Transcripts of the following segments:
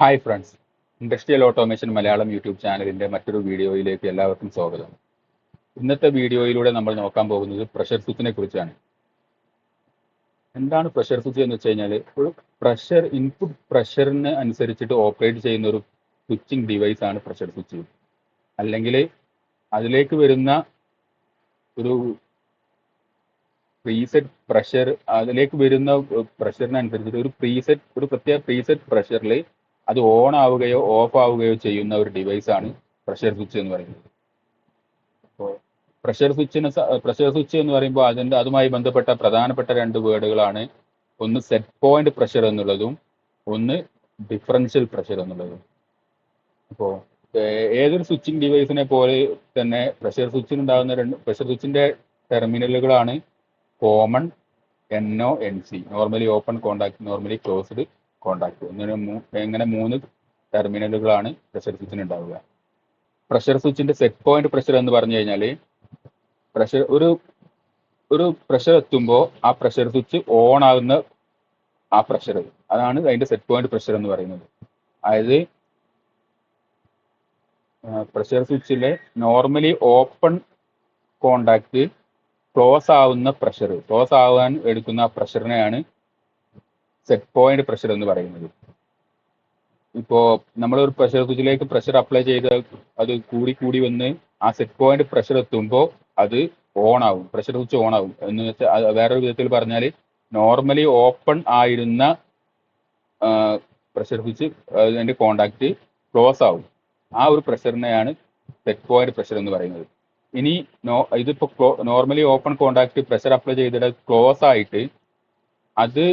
Hi friends industrial automation Malayalam YouTube ചാനലിന്റെ മറ്റൊരു വീഡിയോയിലേക്ക് എല്ലാവർക്കും സ്വാഗതം. ഇന്നത്തെ വീഡിയോയിലൂടെ നമ്മൾ നോക്കാൻ പോകുന്നത് പ്രഷർ സ്വിച്ചിനെ കുറിച്ചാണ്. എന്താണ് പ്രഷർ സ്വിച്ച് എന്ന് വെച്ച് കഴിഞ്ഞാൽ ഒരു പ്രഷർ ഇൻപുട്ട് പ്രഷറിന് അനുസരിച്ചിട്ട് ഓപ്പറേറ്റ് ചെയ്യുന്ന ഒരു സ്വിച്ചിങ് ഡിവൈസ് ആണ് പ്രഷർ സ്വിച്ച് അല്ലെങ്കിൽ അതിലേക്ക് വരുന്ന ഒരു പ്രീസെറ്റ് പ്രഷർ അതിലേക്ക് വരുന്ന പ്രഷറിനനുസരിച്ചിട്ട് ഒരു പ്രീസെറ്റ് ഒരു പ്രത്യേക പ്രീസെറ്റ് പ്രഷറിൽ അത് ഓൺ ആവുകയോ ഓഫ് ആവുകയോ ചെയ്യുന്ന ഒരു ഡിവൈസ് ആണ് പ്രഷർ സ്വിച്ച് എന്ന് പറയുന്നത്. അപ്പോൾ പ്രഷർ സ്വിച്ചിന് പ്രഷർ സ്വിച്ച് എന്ന് പറയുമ്പോൾ അതിന്റെ അതുമായി ബന്ധപ്പെട്ട പ്രധാനപ്പെട്ട രണ്ട് വേർഡുകളാണ്. ഒന്ന് സെറ്റ് പോയിന്റ് പ്രഷർ എന്നുള്ളതും ഒന്ന് ഡിഫറൻഷ്യൽ പ്രഷർ എന്നുള്ളതും. അപ്പോൾ ഏതൊരു സ്വിച്ചിങ് ഡിവൈസിനെ പോലെ തന്നെ പ്രഷർ സ്വിച്ചിന് ഉണ്ടാകുന്ന രണ്ട് പ്രഷർ സ്വിച്ചിന്റെ ടെർമിനലുകളാണ് common N O N C normally open contact normally closed contact. ഇങ്ങനെ ഇങ്ങനെ മൂന്ന് ടെർമിനലുകളാണ് പ്രഷർ സ്വിച്ചിന് ഉണ്ടാവുക. പ്രഷർ സ്വിച്ചിന്റെ സെറ്റ് പോയിന്റ് പ്രഷർ എന്ന് പറഞ്ഞു കഴിഞ്ഞാൽ പ്രഷർ ഒരു ഒരു പ്രഷർ എത്തുമ്പോൾ ആ പ്രഷർ സ്വിച്ച് ഓൺ ആകുന്ന ആ പ്രഷർ അതാണ് അതിന്റെ സെറ്റ് പോയിന്റ് പ്രഷർ എന്ന് പറയുന്നത്. അതായത് പ്രഷർ സ്വിച്ചിലെ നോർമലി ഓപ്പൺ കോണ്ടാക്ട് ക്ലോസ് ആവുന്ന പ്രഷർ ക്ലോസ് ആവാൻ എടുക്കുന്ന പ്രഷറിനെയാണ് സെറ്റ് പോയിന്റ് പ്രഷർ എന്ന് പറയുന്നത്. ഇപ്പോ നമ്മൾ ഒരു പ്രഷർ സ്വിച്ചിലേക്ക് പ്രഷർ അപ്ലൈ ചെയ്ത് അത് കൂടി കൂടി വന്ന് ആ സെറ്റ് പോയിന്റ് പ്രഷർ എത്തുമ്പോൾ അത് ഓൺ ആവും. പ്രഷർ സ്വിച്ച് ഓൺ ആവും. എന്ന് വെച്ചാൽ വേറൊരു വിധത്തിൽ പറഞ്ഞാൽ നോർമലി ഓപ്പൺ ആയിരുന്ന പ്രഷർ സ്വിച്ച് അതിന്റെ കോണ്ടാക്ട് ക്ലോസ് ആവും. ആ ഒരു പ്രഷറിനെയാണ് സെറ്റ് പോയിന്റ് പ്രഷർ എന്ന് പറയുന്നത്. ഇനി no normally open contact pressure apply ചെയ്തിട്ട് ക്ലോസ് ആയിട്ട് അത്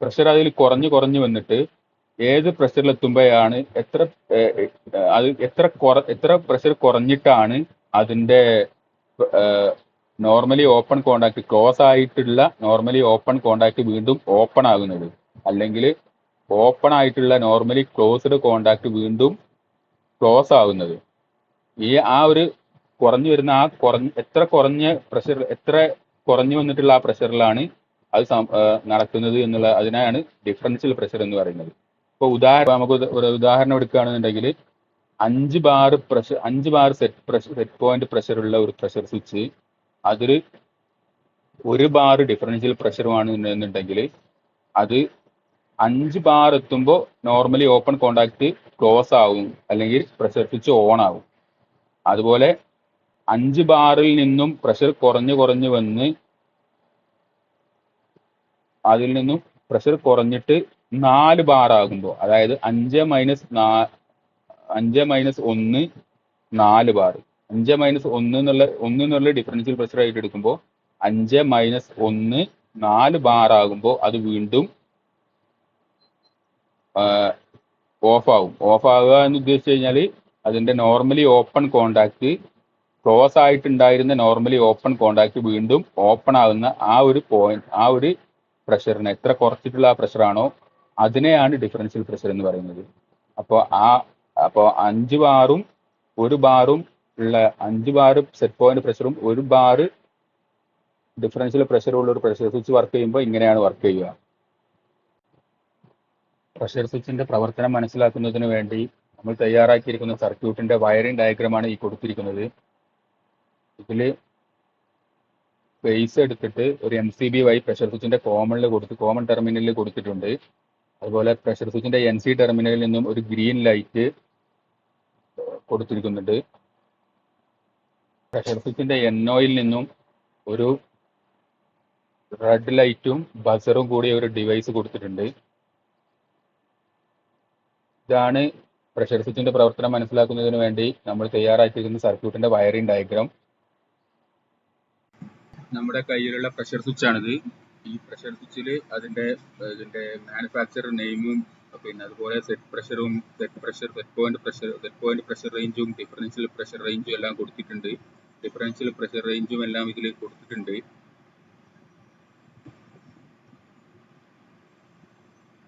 പ്രഷർ അതിൽ കുറഞ്ഞു കുറഞ്ഞു വന്നിട്ട് ഏത് പ്രഷറിൽ എത്തുമ്പോഴാണ് എത്ര അത് എത്ര കുറ എത്ര പ്രഷർ കുറഞ്ഞിട്ടാണ് അതിന്റെ നോർമലി ഓപ്പൺ കോണ്ടാക്ട് ക്ലോസ് ആയിട്ടുള്ള നോർമലി ഓപ്പൺ കോണ്ടാക്ട് വീണ്ടും ഓപ്പൺ ആകുന്നത്. അല്ലെങ്കിൽ ഓപ്പൺ ആയിട്ടുള്ള നോർമലി ക്ലോസ്ഡ് കോണ്ടാക്ട് വീണ്ടും ക്ലോസ് ആകുന്നത്. ഈ ആ ഒരു കുറഞ്ഞു വരുന്ന ആ കുറഞ്ഞ് എത്ര കുറഞ്ഞ പ്രഷർ എത്ര കുറഞ്ഞു വന്നിട്ടുള്ള ആ പ്രഷറിലാണ് അത് നടക്കുന്നത് എന്നുള്ള അതിനാണ് ഡിഫറൻഷ്യൽ പ്രഷർ എന്ന് പറയുന്നത്. ഇപ്പോൾ ഉദാഹരണം നമുക്ക് ഒരു ഉദാഹരണം എടുക്കുകയാണെന്നുണ്ടെങ്കിൽ അഞ്ച് ബാർ പ്രഷർ അഞ്ച് bar set pressure set point pressure ഉള്ള ഒരു പ്രഷർ സ്വിച്ച് അതിൽ ഒരു ബാർ ഡിഫറൻഷ്യൽ പ്രഷറുമാണ് എന്നുണ്ടെങ്കിൽ അത് അഞ്ച് ബാർ എത്തുമ്പോൾ നോർമലി ഓപ്പൺ കോണ്ടാക്ട് ക്ലോസ് ആവും അല്ലെങ്കിൽ പ്രഷർ സ്വിച്ച് ഓൺ ആവും. അതുപോലെ അഞ്ച് ബാറിൽ നിന്നും പ്രഷർ കുറഞ്ഞു കുറഞ്ഞു വന്ന് അതിൽ നിന്നും പ്രഷർ കുറഞ്ഞിട്ട് നാല് ബാർ ആകുമ്പോൾ അതായത് അഞ്ച് മൈനസ് നാ അഞ്ച് മൈനസ് ഒന്ന് നാല് ബാർ അഞ്ച് മൈനസ് ഒന്ന് എന്നുള്ള ഒന്ന് എന്നുള്ള ഡിഫറൻഷ്യൽ പ്രഷർ ആയിട്ട് എടുക്കുമ്പോൾ അഞ്ച് മൈനസ് ഒന്ന് നാല് ബാർ ആകുമ്പോൾ അത് വീണ്ടും ഓഫ് ആകും ഓഫ് ആവുക എന്ന് ഉദ്ദേശിച്ചു കഴിഞ്ഞാൽ അതിന്റെ നോർമലി ഓപ്പൺ കോണ്ടാക്ട് ക്ലോസ് ആയിട്ടുണ്ടായിരുന്ന നോർമലി ഓപ്പൺ കോണ്ടാക്ട് വീണ്ടും ഓപ്പൺ ആകുന്ന ആ ഒരു പോയിന്റ് ആ ഒരു പ്രഷറിനെ എത്ര കുറച്ചിട്ടുള്ള ആ പ്രഷറാണോ അതിനെയാണ് ഡിഫറൻഷ്യൽ പ്രഷർ എന്ന് പറയുന്നത്. അപ്പോൾ ആ അപ്പോൾ അഞ്ച് ബാറും ഒരു ബാറും ഉള്ള അഞ്ച് ബാർ സെറ്റ് പോയിന്റ് പ്രഷറും ഒരു ബാർ ഡിഫറൻഷ്യൽ പ്രഷറും ഉള്ള ഒരു പ്രഷർ സ്വിച്ച് വർക്ക് ചെയ്യുമ്പോൾ ഇങ്ങനെയാണ് വർക്ക് ചെയ്യുക. പ്രഷർ സ്വിച്ചിന്റെ പ്രവർത്തനം മനസ്സിലാക്കുന്നതിന് വേണ്ടി നമ്മൾ തയ്യാറാക്കിയിരിക്കുന്ന സർക്യൂട്ടിന്റെ വയറിംഗ് ഡയഗ്രമാണ് ഈ കൊടുത്തിരിക്കുന്നത്. ഇതിൽ ഫേസ് എടുത്തിട്ട് ഒരു എം സി ബി വൈ പ്രഷർ സ്വിച്ചിന്റെ കോമണിൽ കൊടുത്ത് കോമൺ ടെർമിനലിൽ കൊടുത്തിട്ടുണ്ട്. അതുപോലെ പ്രഷർ സ്വിച്ചിന്റെ എൻ സി ടെർമിനലിൽ നിന്നും ഒരു ഗ്രീൻ ലൈറ്റ് കൊടുത്തിരിക്കുന്നുണ്ട്. പ്രഷർ സ്വിച്ചിന്റെ എൻഒയിൽ നിന്നും ഒരു റെഡ് ലൈറ്റും ബസറും കൂടി ഒരു ഡിവൈസ് കൊടുത്തിട്ടുണ്ട്. ഇതാണ് പ്രഷർ സ്വിച്ചിന്റെ പ്രവർത്തനം മനസ്സിലാക്കുന്നതിന് വേണ്ടി നമ്മൾ തയ്യാറാക്കിയിരിക്കുന്ന സർക്യൂട്ടിന്റെ വയറിംഗ് ഡയഗ്രാം നമ്മുടെ കയ്യിലുള്ള പ്രഷർ സ്വിച്ച് ആണിത്. ഈ പ്രഷർ സ്വിച്ചിൽ അതിന്റെ ഇതിന്റെ മാനുഫാക്ചർ നെയിമും പിന്നെ അതുപോലെ സെറ്റ് പ്രഷറും set pressure set point pressure set point pressure റേഞ്ചും differential pressure റേഞ്ചും എല്ലാം കൊടുത്തിട്ടുണ്ട്. ഡിഫറൻഷ്യൽ പ്രഷർ റേഞ്ചും എല്ലാം ഇതിൽ കൊടുത്തിട്ടുണ്ട്.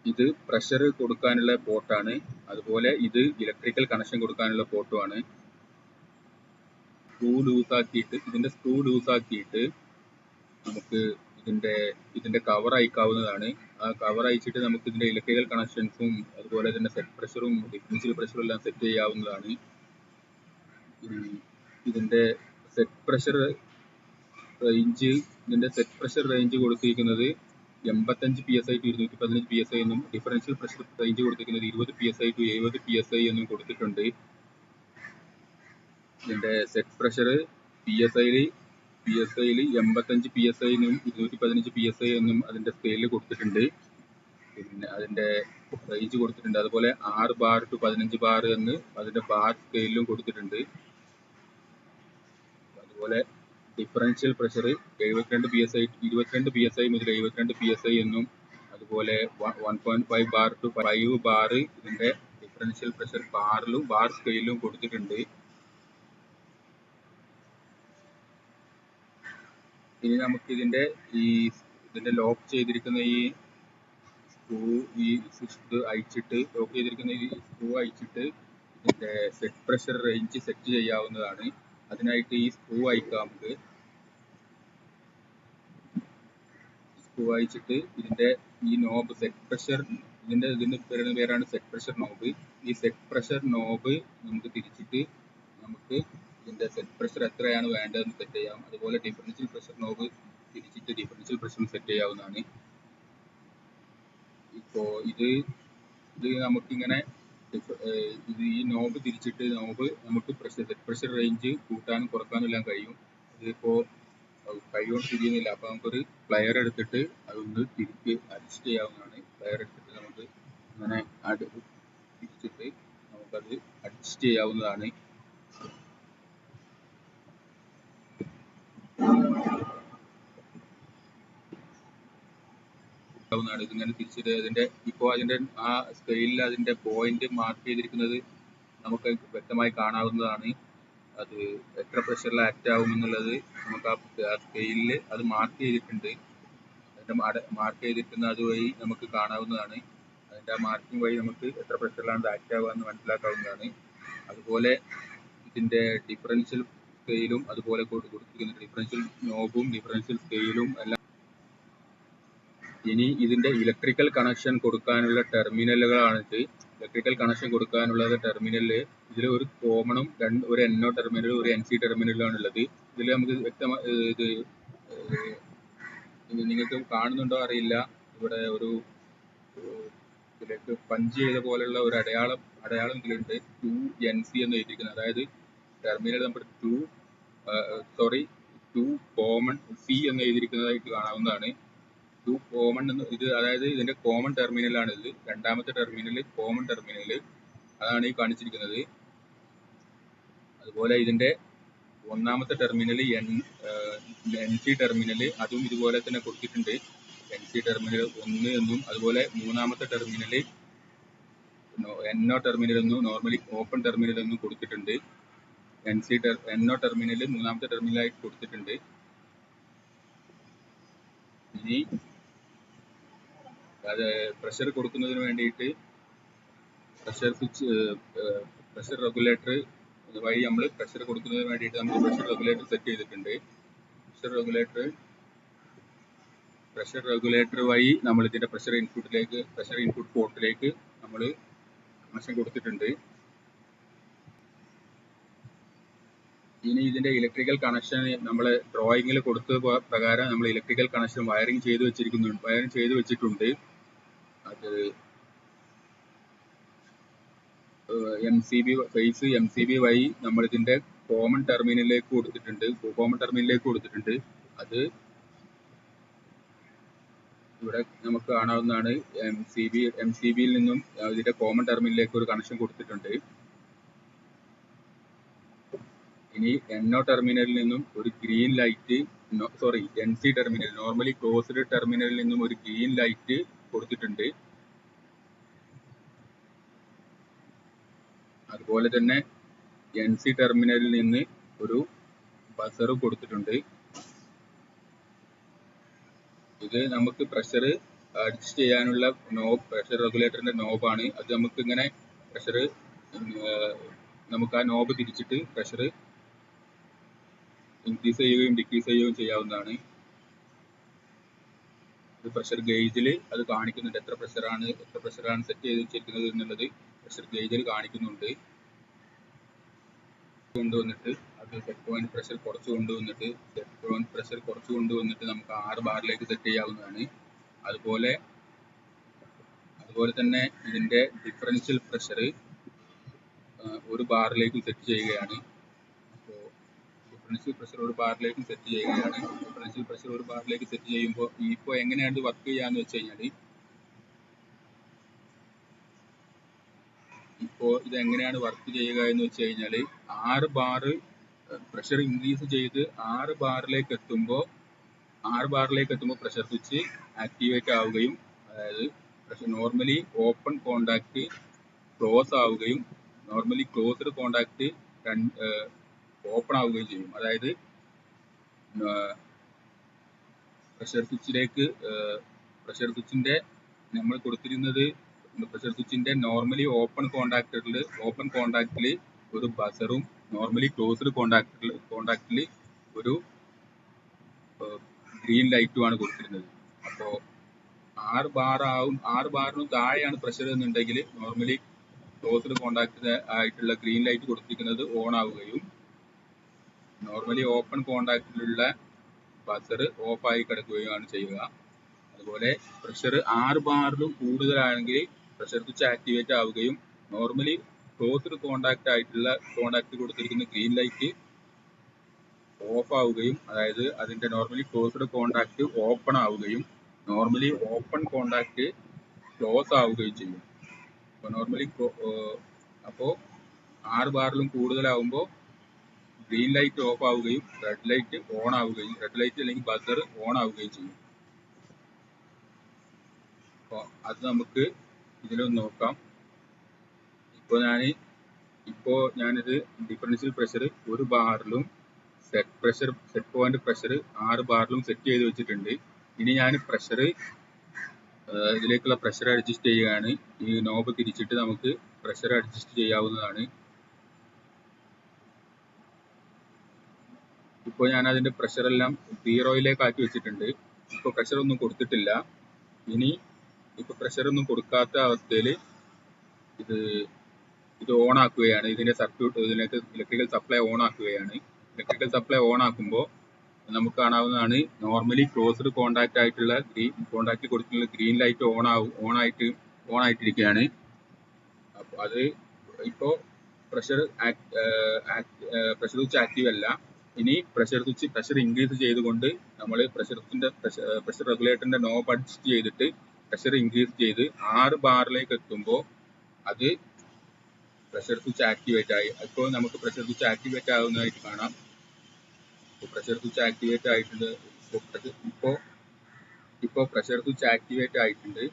ഇത് പ്രഷർ കൊടുക്കാനുള്ള പോർട്ടാണ് അതുപോലെ ഇത് ഇലക്ട്രിക്കൽ കണക്ഷൻ കൊടുക്കാനുള്ള പോർട്ടുമാണ് സ്ക്രൂ ലൂസ് ആക്കിയിട്ട് ഇതിന്റെ സ്ക്രൂ ലൂസ് ആക്കിയിട്ട് നമുക്ക് ഇതിന്റെ ഇതിന്റെ കവർ അയക്കാവുന്നതാണ്. ആ കവർ അയച്ചിട്ട് നമുക്ക് ഇതിന്റെ ഇലക്ട്രിക്കൽ കണക്ഷൻസും അതുപോലെ തന്നെ സെറ്റ് പ്രഷറും ഡിഫറൻഷ്യൽ പ്രഷറും എല്ലാം സെറ്റ് ചെയ്യാവുന്നതാണ്. ഇതിന്റെ സെറ്റ് പ്രഷർ റേഞ്ച് ഇതിന്റെ സെറ്റ് പ്രഷർ റേഞ്ച് കൊടുത്തിരിക്കുന്നത് എൺപത്തഞ്ച് പി എസ് ഐ ടു ഇരുന്നൂറ്റി പതിനഞ്ച് പി എസ് ഐ എന്നും ഡിഫറൻഷ്യൽ പ്രഷർ റേഞ്ച് കൊടുത്തിരിക്കുന്നത് ഇരുപത് പി എസ് ഐ ടു എഴുപത് പി എസ് ഐ എന്നും കൊടുത്തിട്ടുണ്ട്. ഇതിന്റെ സെറ്റ് പ്രഷർ പി എസ് ഐയിൽ പി എസ് ഐയിൽ എൺപത്തഞ്ച് പി എസ് ഐ എന്നും ഇരുന്നൂറ്റി പതിനഞ്ച് പി എസ് ഐ എന്നും അതിന്റെ സ്കെയിലിൽ കൊടുത്തിട്ടുണ്ട്. പിന്നെ അതിന്റെ റേഞ്ച് കൊടുത്തിട്ടുണ്ട്. അതുപോലെ ആറ് ബാർ ടു പതിനഞ്ച് ബാർ എന്ന് അതിന്റെ ബാർ സ്കെയിലും കൊടുത്തിട്ടുണ്ട്. അതുപോലെ ഡിഫറൻഷ്യൽ പ്രഷർ എഴുപത്തിരണ്ട് പി എസ് ഐ ഇരുപത്തിരണ്ട് പി എസ് ഐ മുതൽ എഴുപത്തിരണ്ട് പി എസ് ഐ എന്നും അതുപോലെ one point five bar to five bar ഇതിന്റെ ഡിഫറൻഷ്യൽ പ്രഷർ ബാറിലും ബാർ സ്കെയിലും കൊടുത്തിട്ടുണ്ട്. ഇനി നമുക്ക് ഇതിന്റെ ഈ ഇതിന്റെ ലോക്ക് ചെയ്തിരിക്കുന്ന ഈ സ്ക്രൂ ഈ ഇത് അയച്ചിട്ട് ലോക്ക് ചെയ്തിരിക്കുന്ന ഈ സ്ക്രൂ അയച്ചിട്ട് ഇതിന്റെ സെറ്റ് പ്രഷർ റേഞ്ച് സെറ്റ് ചെയ്യാവുന്നതാണ്. അതിനായിട്ട് ഈ സ്ക്രൂ അയക്കാം നമുക്ക്. സ്ക്രൂ അയച്ചിട്ട് ഇതിന്റെ ഈ നോബ് സെറ്റ് പ്രഷർ ഇതിന്റെ ഇതിന്റെ പേരുന്ന പേരാണ് സെറ്റ് പ്രഷർ നോബ് ഈ സെറ്റ് പ്രഷർ നോബ് നമുക്ക് തിരിച്ചിട്ട് നമുക്ക് ഇതിന്റെ സെറ്റ് പ്രഷർ എത്രയാണ് വേണ്ടതെന്ന് സെറ്റ് ചെയ്യാം. അതുപോലെ ഡിഫറൻഷ്യൽ പ്രഷർ നോബ് തിരിച്ചിട്ട് ഡിഫറൻഷ്യൽ പ്രഷർ സെറ്റ് ചെയ്യാവുന്നതാണ്. ഇപ്പോ ഇത് ഇത് നമുക്കിങ്ങനെ ഇത് ഈ നോബ് തിരിച്ചിട്ട് നോബ് നമുക്ക് പ്രഷർ സെറ്റ് പ്രഷർ റേഞ്ച് കൂട്ടാനും കുറക്കാനും എല്ലാം കഴിയും. ഇതിപ്പോ കൈകൊണ്ട് തിരിയുന്നില്ല. അപ്പൊ നമുക്കൊരു പ്ലെയർ എടുത്തിട്ട് അതൊന്ന് തിരിച്ച് അഡ്ജസ്റ്റ് ചെയ്യാവുന്നതാണ്. പ്ലെയർ എടുത്തിട്ട് നമുക്ക് അങ്ങനെ തിരിച്ചിട്ട് നമുക്കത് അഡ്ജസ്റ്റ് ചെയ്യാവുന്നതാണ്. ാവുന്നതാണ് ഇതിങ്ങനെ തിരിച്ചിട്ട് അതിന്റെ ഇപ്പോ അതിന്റെ ആ സ്കെയിലിൽ അതിന്റെ പോയിന്റ് മാർക്ക് ചെയ്തിരിക്കുന്നത് നമുക്ക് വ്യക്തമായി കാണാവുന്നതാണ്. അത് എത്ര പ്രഷറിൽ ആക്ട് ആവും എന്നുള്ളത് നമുക്ക് ആ സ്കെയിലിൽ അത് മാർക്ക് ചെയ്തിട്ടുണ്ട്. അതിന്റെ മാർക്ക് ചെയ്തിരിക്കുന്ന അതുവഴി നമുക്ക് കാണാവുന്നതാണ്. അതിന്റെ ആ മാർക്കിംഗ് വഴി നമുക്ക് എത്ര പ്രഷറിലാണ് ആക്ട് ആവുക എന്ന് മനസ്സിലാക്കാവുന്നതാണ്. അതുപോലെ ഇതിന്റെ ഡിഫറൻഷ്യൽ സ്കെയിലും അതുപോലെ കൊടു- കൊടുത്തിരിക്കുന്ന ഡിഫറൻഷ്യൽ നോബും ഡിഫറൻഷ്യൽ സ്കെയിലും എല്ലാം. ഇനി ഇതിന്റെ ഇലക്ട്രിക്കൽ കണക്ഷൻ കൊടുക്കാനുള്ള ടെർമിനലുകളാണിത് ഇലക്ട്രിക്കൽ കണക്ഷൻ കൊടുക്കാനുള്ളത് ടെർമിനലിൽ ഇതിൽ ഒരു കോമണും രണ്ട് ഒരു എൻഒ ടെർമിനലും ഒരു എൻ സി ടെർമിനലാണ് ഉള്ളത് ഇതിൽ നമുക്ക് വ്യക്തമായി ഇത് നിങ്ങൾക്ക് കാണുന്നുണ്ടോ അറിയില്ല. ഇവിടെ ഒരു ഇതിലേക്ക് പഞ്ച് ചെയ്ത പോലെയുള്ള ഒരു അടയാളം അടയാളം ഇതിലുണ്ട്. ടു എൻ സി എന്ന് എഴുതിയിരിക്കുന്നത്. അതായത് terminal number two sorry two common C എന്ന് എഴുതിയിരിക്കുന്നതായിട്ട് കാണാവുന്നതാണ്. ടു കോമൺ എന്ന് ഇത് അതായത് ഇതിന്റെ കോമൺ ടെർമിനൽ ആണ് ഇത്. രണ്ടാമത്തെ ടെർമിനൽ കോമൺ ടെർമിനൽ അതാണ് ഈ കാണിച്ചിരിക്കുന്നത്. അതുപോലെ ഇതിന്റെ ഒന്നാമത്തെ terminal N N C terminal അതും ഇതുപോലെ തന്നെ കൊടുത്തിട്ടുണ്ട്. എൻ സി ടെർമിനൽ ഒന്ന് എന്നും അതുപോലെ മൂന്നാമത്തെ ടെർമിനൽ എൻഒ ടെർമിനൽ എന്നും നോർമലി ഓപ്പൺ ടെർമിനൽ എന്നും കൊടുത്തിട്ടുണ്ട്. എൻ സി ടെർ എൻഒ ടെർമിനൽ മൂന്നാമത്തെ ടെർമിനലായി കൊടുത്തിട്ടുണ്ട്. ഇനി അത് പ്രഷർ കൊടുക്കുന്നതിന് വേണ്ടിയിട്ട് പ്രഷർ സ്വിച്ച് പ്രഷർ റെഗുലേറ്റർ വഴി നമ്മൾ പ്രഷർ കൊടുക്കുന്നതിന് വേണ്ടിയിട്ട് നമ്മൾ പ്രഷർ റെഗുലേറ്റർ സെറ്റ് ചെയ്തിട്ടുണ്ട്. പ്രഷർ റെഗുലേറ്റർ പ്രഷർ റെഗുലേറ്റർ വഴി നമ്മൾ ഇതിന്റെ പ്രഷർ ഇൻപുട്ടിലേക്ക് പ്രഷർ ഇൻപുട്ട് പോർട്ടിലേക്ക് നമ്മൾ കണക്ഷൻ കൊടുത്തിട്ടുണ്ട്. ഇനി ഇതിന്റെ ഇലക്ട്രിക്കൽ കണക്ഷൻ നമ്മൾ ഡ്രോയിങ്ങിൽ കൊടുത്ത പ്രകാരം നമ്മൾ ഇലക്ട്രിക്കൽ കണക്ഷൻ വയറിംഗ് ചെയ്തു വെച്ചിരിക്കുന്നുണ്ട്. വയറിംഗ് ചെയ്തു വെച്ചിട്ടുണ്ട്. അത് M C B phase M C B വഴി നമ്മൾ ഇതിന്റെ കോമൺ ടെർമിനലിലേക്ക് കൊടുത്തിട്ടുണ്ട്. കോമൺ ടെർമിനലിലേക്ക് കൊടുത്തിട്ടുണ്ട്. അത് ഇവിടെ നമുക്ക് കാണാവുന്നതാണ് M C B M C ബിയിൽ നിന്നും ഇതിന്റെ കോമൺ ടെർമിനലിലേക്ക് ഒരു കണക്ഷൻ കൊടുത്തിട്ടുണ്ട്. ഇനി എൻഒ ടെർമിനലിൽ നിന്നും ഒരു green light sorry N C terminal normally closed ടെർമിനലിൽ നിന്നും ഒരു ഗ്രീൻ ലൈറ്റ് കൊടുത്തിട്ടുണ്ട്. അതുപോലെ തന്നെ എൻ സി ടെർമിനലിൽ നിന്ന് ഒരു ബസർ കൊടുത്തിട്ടുണ്ട്. ഇത് നമുക്ക് പ്രഷർ അഡ്ജസ്റ്റ് ചെയ്യാനുള്ള നോബ് പ്രഷർ റെഗുലേറ്ററിന്റെ നോബാണ് അത് നമുക്ക് ഇങ്ങനെ പ്രഷർ നമുക്ക് ആ നോബ് തിരിച്ചിട്ട് പ്രഷർ ഇൻക്രീസ് ചെയ്യുകയും ഡിക്രീസ് ചെയ്യുകയും ചെയ്യാവുന്നതാണ്. ഇത് പ്രഷർ ഗേജിൽ അത് കാണിക്കുന്നുണ്ട്. എത്ര പ്രഷറാണ് എത്ര പ്രഷറാണ് സെറ്റ് ചെയ്ത് വെച്ചിരിക്കുന്നത് എന്നുള്ളത് പ്രഷർ ഗേജിൽ കാണിക്കുന്നുണ്ട്. കൊണ്ടുവന്നിട്ട് അത് സെറ്റ് പോയിന്റ് പ്രഷർ കുറച്ച് കൊണ്ടുവന്നിട്ട് സെറ്റ് പോയിന്റ് പ്രഷർ കുറച്ച് കൊണ്ടുവന്നിട്ട് നമുക്ക് ആറ് ബാറിലേക്ക് സെറ്റ് ചെയ്യാവുന്നതാണ്. അതുപോലെ അതുപോലെ തന്നെ ഇതിന്റെ ഡിഫറൻഷ്യൽ പ്രഷർ ഒരു ബാറിലേക്ക് സെറ്റ് ചെയ്യുകയാണ്. ഡിഫറൻഷ്യൽ പ്രഷർ ഒരു ബാറിലേക്ക് സെറ്റ് ചെയ്യുകയാണ്. ഡിഫറൻഷ്യൽ പ്രഷർ ഒരു ബാറിലേക്ക് സെറ്റ് ചെയ്യുമ്പോൾ ഇപ്പോൾ എങ്ങനെയാണ് വർക്ക് ചെയ്യാന്ന് വെച്ച് കഴിഞ്ഞാൽ ഇപ്പോൾ ഇത് എങ്ങനെയാണ് വർക്ക് ചെയ്യുക എന്ന് വെച്ച് കഴിഞ്ഞാൽ ആറ് ബാറ് പ്രഷർ ഇൻക്രീസ് ചെയ്ത് ആറ് ബാറിലേക്ക് എത്തുമ്പോൾ ആറ് ബാറിലേക്ക് എത്തുമ്പോൾ പ്രഷർ സ്വിച്ച് ആക്ടിവേറ്റ് ആവുകയും അതായത് pressure normally open contact close ആവുകയും നോർമലി ക്ലോസ്ഡ് കോണ്ടാക്ട് ഓപ്പൺ ആവുകയും ചെയ്യും. അതായത് പ്രഷർ സ്വിച്ചിലേക്ക് പ്രഷർ സ്വിച്ചിന്റെ നമ്മൾ കൊടുത്തിരുന്നത് പ്രഷർ സ്വിച്ചിന്റെ നോർമലി ഓപ്പൺ കോണ്ടാക്ടറിൽ ഓപ്പൺ കോണ്ടാക്റ്റിൽ ഒരു ബസറും നോർമലി ക്ലോസ്ഡ് കോണ്ടാക്റ്റിൽ കോണ്ടാക്റ്റിൽ ഒരു ഗ്രീൻ ലൈറ്റും ആണ് കൊടുത്തിരുന്നത്. അപ്പോൾ ആറ് ബാർ ആവും ആറ് ബാറിന് താഴെയാണ് പ്രഷർ എന്നുണ്ടെങ്കിൽ നോർമലി ക്ലോസ്ഡ് കോണ്ടാക്ട് ആയിട്ടുള്ള ഗ്രീൻ ലൈറ്റ് കൊടുത്തിരിക്കുന്നത് ഓൺ ആവുകയും നോർമലി ഓപ്പൺ കോണ്ടാക്റ്റിലുള്ള ബസർ ആയി കിടക്കുകയാണ് ചെയ്യുക. അതുപോലെ പ്രഷർ ആറ് ബാറിലും കൂടുതലാണെങ്കിൽ പ്രഷർ സ്വിച്ച് ആക്ടിവേറ്റ് ആവുകയും നോർമലി ക്ലോസ്ഡ് കോണ്ടാക്റ്റ് ആയിട്ടുള്ള കോണ്ടാക്ട് കൊടുത്തിരിക്കുന്ന ഗ്രീൻ ലൈറ്റ് ഓഫ് ആവുകയും അതായത് അതിന്റെ നോർമലി ക്ലോസ്ഡ് കോണ്ടാക്ട് ഓപ്പൺ ആവുകയും നോർമലി ഓപ്പൺ കോണ്ടാക്ട് ക്ലോസ് ആവുകയും ചെയ്യും. അപ്പോൾ നോർമലി അപ്പോൾ ആറ് ബാറിലും കൂടുതലാവുമ്പോൾ ഗ്രീൻ ലൈറ്റ് ഓഫ് ആവുകയും റെഡ് ലൈറ്റ് ഓൺ ആവുകയും റെഡ് ലൈറ്റ് അല്ലെങ്കിൽ ബസർ ഓൺ ആവുകയും ചെയ്യും. അപ്പോൾ അത് നമുക്ക് ഇതിലൊന്ന് നോക്കാം. ഇപ്പോൾ ഞാൻ ഇപ്പോൾ ഞാനിത് ഡിഫറൻഷ്യൽ പ്രഷർ ഒരു ബാറിലും set pressure set point pressure ആറ് ബാറിലും സെറ്റ് ചെയ്ത് വെച്ചിട്ടുണ്ട്. ഇനി ഞാൻ പ്രഷർ ഇതിലേക്കുള്ള പ്രഷർ അഡ്ജസ്റ്റ് ചെയ്യുകയാണ്. ഈ നോബ് തിരിച്ചിട്ട് നമുക്ക് പ്രഷർ അഡ്ജസ്റ്റ് ചെയ്യാവുന്നതാണ്. ഇപ്പോൾ ഞാൻ അതിന്റെ പ്രഷറെല്ലാം സീറോയിലേക്ക് ആക്കി വെച്ചിട്ടുണ്ട്. ഇപ്പോൾ പ്രഷറൊന്നും കൊടുത്തിട്ടില്ല. ഇനി ഇപ്പോൾ പ്രഷറൊന്നും കൊടുക്കാത്ത അവസ്ഥയിൽ ഇത് ഇത് ഓൺ ആക്കുകയാണ് ഇതിന്റെ സർക്യൂട്ട് ഇതിലേക്ക് ഇലക്ട്രിക്കൽ സപ്ലൈ ഓൺ ആക്കുകയാണ് ഇലക്ട്രിക്കൽ സപ്ലൈ ഓൺ ആക്കുമ്പോൾ നമുക്ക് കാണാവുന്നതാണ് നോർമലി ക്ലോസ്ഡ് കോണ്ടാക്റ്റ് ആയിട്ടുള്ള ഗ്രീൻ കോണ്ടാക്റ്റ് കൊടുത്തിട്ടുള്ള ഗ്രീൻ ലൈറ്റ് ഓൺ ആവും ഓൺ ആയിട്ട് ഓൺ ആയിട്ടിരിക്കുകയാണ് അപ്പോൾ അത് ഇപ്പോൾ പ്രഷർ പ്രഷർ സ്വിച്ച് ആക്റ്റീവ് അല്ല. ഇനി പ്രഷർ സ്വിച്ച് പ്രഷർ ഇൻക്രീസ് ചെയ്തുകൊണ്ട് നമ്മൾ പ്രഷറിന്റെ പ്രഷർ റെഗുലേറ്ററിന്റെ നോബ് അഡ്ജസ്റ്റ് ചെയ്തിട്ട് പ്രഷർ ഇൻക്രീസ് ചെയ്ത് ആറ് ബാറിലേക്ക് എത്തുമ്പോൾ അത് പ്രഷർ സ്വിച്ച് ആക്ടിവേറ്റ് ആയി. അപ്പോൾ നമുക്ക് പ്രഷർ സ്വിച്ച് ആക്ടിവേറ്റ് ആകുന്നതായിട്ട് കാണാം. പ്രഷർ സ്വിച്ച് ആക്ടിവേറ്റ് ആയിട്ടുണ്ട്. ഇപ്പോ ഇപ്പോ പ്രഷർ സ്വിച്ച് ആക്ടിവേറ്റ് ആയിട്ടുണ്ട്.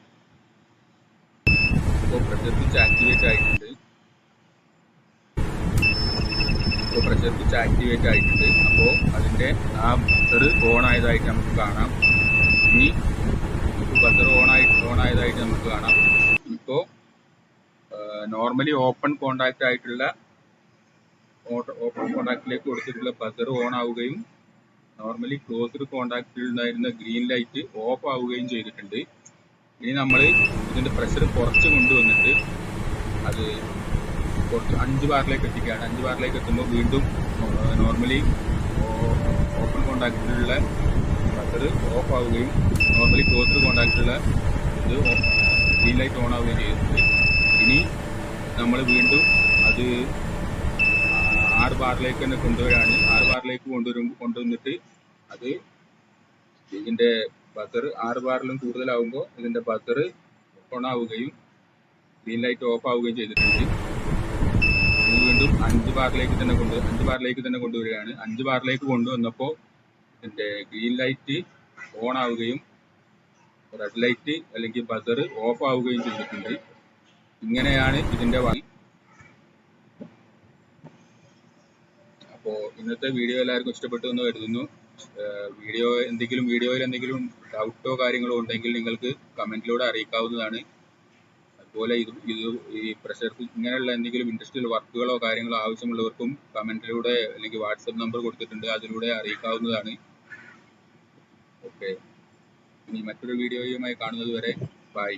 ഇപ്പോൾ പ്രഷർ സ്വിച്ച് ആക്ടിവേറ്റ് ആയിട്ടുണ്ട്. ഇപ്പോൾ പ്രഷർ സ്വിച്ച് ആക്ടിവേറ്റ് ആയിട്ടുണ്ട്. അപ്പോൾ അതിന്റെ ആ ബസർ ഓൺ ആയതായിട്ട് നമുക്ക് കാണാം. ഇനി ബസർ ഓൺ ആയി ഓൺ ആയതായിട്ട് നമുക്ക് കാണാം. ഇപ്പോൾ നോർമലി ഓപ്പൺ കോണ്ടാക്റ്റ് ആയിട്ടുള്ള ഓപ്പൺ കോണ്ടാക്റ്റിലേക്ക് കൊടുത്തിട്ടുള്ള ബസർ ഓൺ ആവുകയും നോർമലി ക്ലോസ്ഡ് കോണ്ടാക്റ്റിൽ ഉണ്ടായിരുന്ന ഗ്രീൻ ലൈറ്റ് ഓഫ് ആവുകയും ചെയ്തിട്ടുണ്ട്. ഇനി നമ്മൾ ഇതിന്റെ പ്രഷർ കുറച്ച് കൊണ്ടുവന്നിട്ട് അത് കുറച്ച് അഞ്ച് ബാറിലേക്ക് എത്തിക്കുകയാണ്. അഞ്ച് ബാറിലേക്ക് എത്തുമ്പോൾ വീണ്ടും നോർമലി ഓപ്പൺ കോണ്ടാക്റ്റിലുള്ള ബട്ടർ ഓഫ് ആവുകയും നോർമലി ക്ലോസ്ഡ് കോണ്ടാക്റ്റിലുള്ള ഇത് ഗ്രീൻ ലൈറ്റ് ഓൺ ആവുകയും ചെയ്യുന്നുണ്ട്. ഇനി നമ്മൾ വീണ്ടും അത് ആറ് ബാറിലേക്ക് തന്നെ കൊണ്ടുവരാണ്. ആറ് ബാറിലേക്ക് കൊണ്ടുവരും കൊണ്ടുവന്നിട്ട് അത് ഇതിന്റെ ബസർ ആറ് ബാറിലും കൂടുതലാവുമ്പോൾ ഇതിന്റെ ബസർ ഓൺ ആവുകയും ഗ്രീൻ ലൈറ്റ് ഓഫ് ആവുകയും ചെയ്തിട്ടുണ്ട്. വീണ്ടും അഞ്ച് ബാറിലേക്ക് തന്നെ കൊണ്ട് അഞ്ച് ബാറിലേക്ക് തന്നെ കൊണ്ടുവരികയാണ്. അഞ്ച് ബാറിലേക്ക് കൊണ്ടുവന്നപ്പോൾ ഇതിന്റെ ഗ്രീൻ ലൈറ്റ് ഓൺ ആവുകയും റെഡ് ലൈറ്റ് അല്ലെങ്കിൽ ബസർ ഓഫ് ആവുകയും ചെയ്തിട്ടുണ്ട്. ഇങ്ങനെയാണ് ഇതിന്റെ വഴി അപ്പോൾ ഇന്നത്തെ വീഡിയോ എല്ലാവർക്കും ഇഷ്ടപ്പെട്ടു എന്ന് കരുതുന്നു. വീഡിയോ എന്തെങ്കിലും വീഡിയോയിൽ എന്തെങ്കിലും ഡൗട്ടോ കാര്യങ്ങളോ ഉണ്ടെങ്കിൽ നിങ്ങൾക്ക് കമന്റിലൂടെ അറിയിക്കാവുന്നതാണ്. അതുപോലെ ഇത് ഇത് ഈ പ്രഷർ ഇങ്ങനെയുള്ള എന്തെങ്കിലും ഇൻഡസ്ട്രിയൽ വർക്കുകളോ കാര്യങ്ങളോ ആവശ്യമുള്ളവർക്കും കമന്റിലൂടെ അല്ലെങ്കിൽ വാട്സപ്പ് നമ്പർ കൊടുത്തിട്ടുണ്ട്. അതിലൂടെ അറിയിക്കാവുന്നതാണ്. ഓക്കെ. ഇനി മറ്റൊരു വീഡിയോയുമായി കാണുന്നത് വരെ. ബൈ.